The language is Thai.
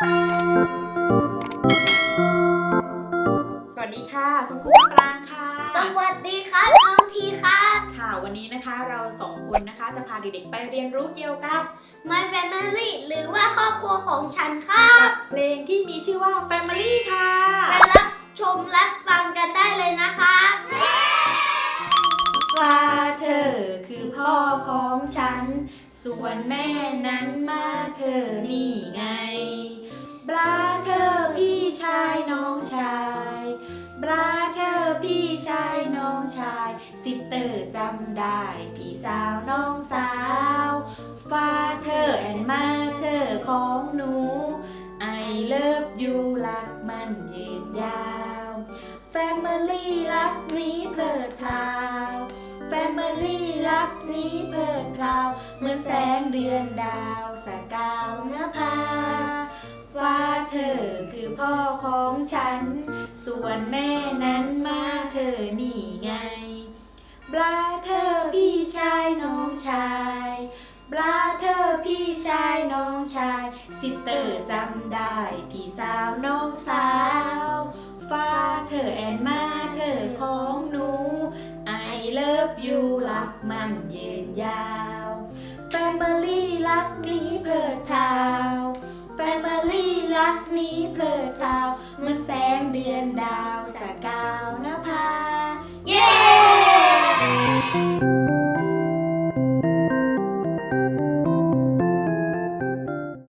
สวัสดีค่ะ คุณครูปรางค่ะ สวัสดีครับน้องทีครับค่ะวันนี้นะคะเราสองคนนะคะจะพาเด็กๆไปเรียนรู้เกี่ยวกับ My Family หรือว่าครอบครัวของฉันครับเพลงที่มีชื่อว่า Family ค่ะไปรับชมรับฟังกันได้เลยนะครับฟาเธอคือพ่อของฉัน ส่วนแม่นั้นมาเธอนี่ไง พี่ชายน้องชายซิสเตอร์จำได้ พี่สาวน้องสาวฟาเธอแอนมาเธอของหนูไอเลิฟยูรักมันยืนยาวแฟมิลี่รักนี้เพลิดเพลาแฟมิลี่รักนี้เพลิดเพลาเมื่อแสงเดือนดาวสกาวเนื้อพาฟ้าเธอคือพ่อของฉัน ส่วนแม่นั้นมา บราเธอพี่ชายน้องชายบราเธอพี่ชายน้องชายซิสเตอร์จำได้ พี่สาวน้องสาวฟ้าเธอแอนมาเธอของหนูไอเลิฟยูรักมันยืนยาวแฟมิลี่รักนี้เพลิดเพลาแฟมิลี่รักนี้เพลิดเพลาเมื่อแสงเดือนดาว